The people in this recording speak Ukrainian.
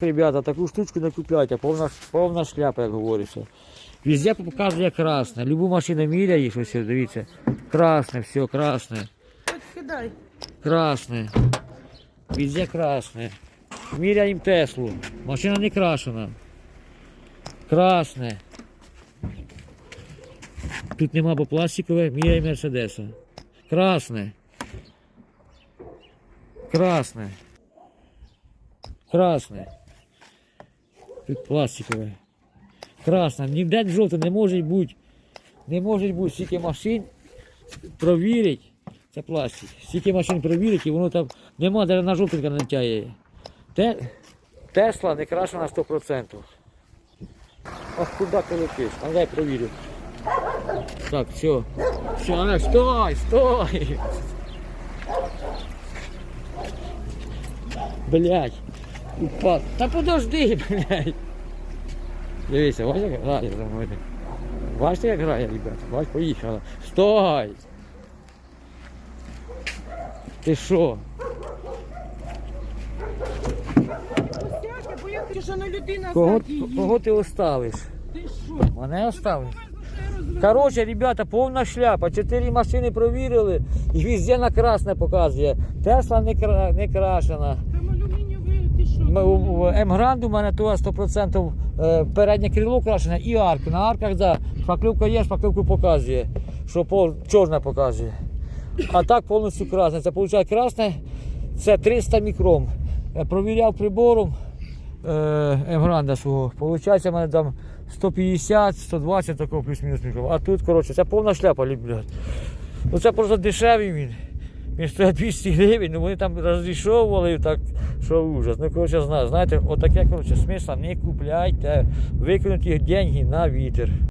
Ребята, таку штучку не купляйте, повна, повна шляпа, як говориться. Везде показує красне. Любу машину міряєш, ось дивіться. Красне, все, красне. Красне. Везде красне. Міряємо Теслу. Машина не крашена. Красне. Тут нема бо пластикове, міряємо Мерседеса. Красне. Красне. Красне. Тут пластикове. Красне. Ніде жовте не може бути. Не може бути стільки машин провірить. Це пластик. Стільки машин провірить і воно там нема, навіть на жовтенька не тяє. Те, Тесла не краще на 100%. Ах, куди ти? А дай провірю. Так, все. Все, Олег, стой, стой. Блять. Упав. Та подожди, блядь. Дивіться, бачиш, як грає за мною. Бачите, як грає, ребята? Бач, поїхала. Стой! Ти що? Кого, кого ти оставиш? Ти що? Мене оставиш? Короче, ребята, повна шляпа. Чотири машини провірили і везде на красне показує. Тесла не, кра... не крашена. Там алюмінієвий, ти що? М- у- у М-Гранду у мене то 100% е, переднє крило крашене і арки. На арках, да, шпаклівка є, шпаклівку показує, що пол чорне показує. А так повністю красне. Це виходить красне, це 300 мікрон. Е, Провіряв прибором е, М-Гранда свого. Получається, в мене там 150, 120 такого плюс-мінус мікрон. А тут, коротше, це повна шляпа, блядь. Оце просто дешевий він. Він стоїть 200 гривень, ну вони там розрішовували так, що ужас. Ну, коротше, зна- знаєте, отаке, коротше, смисла не купляйте, викинуть їх деньги на вітер.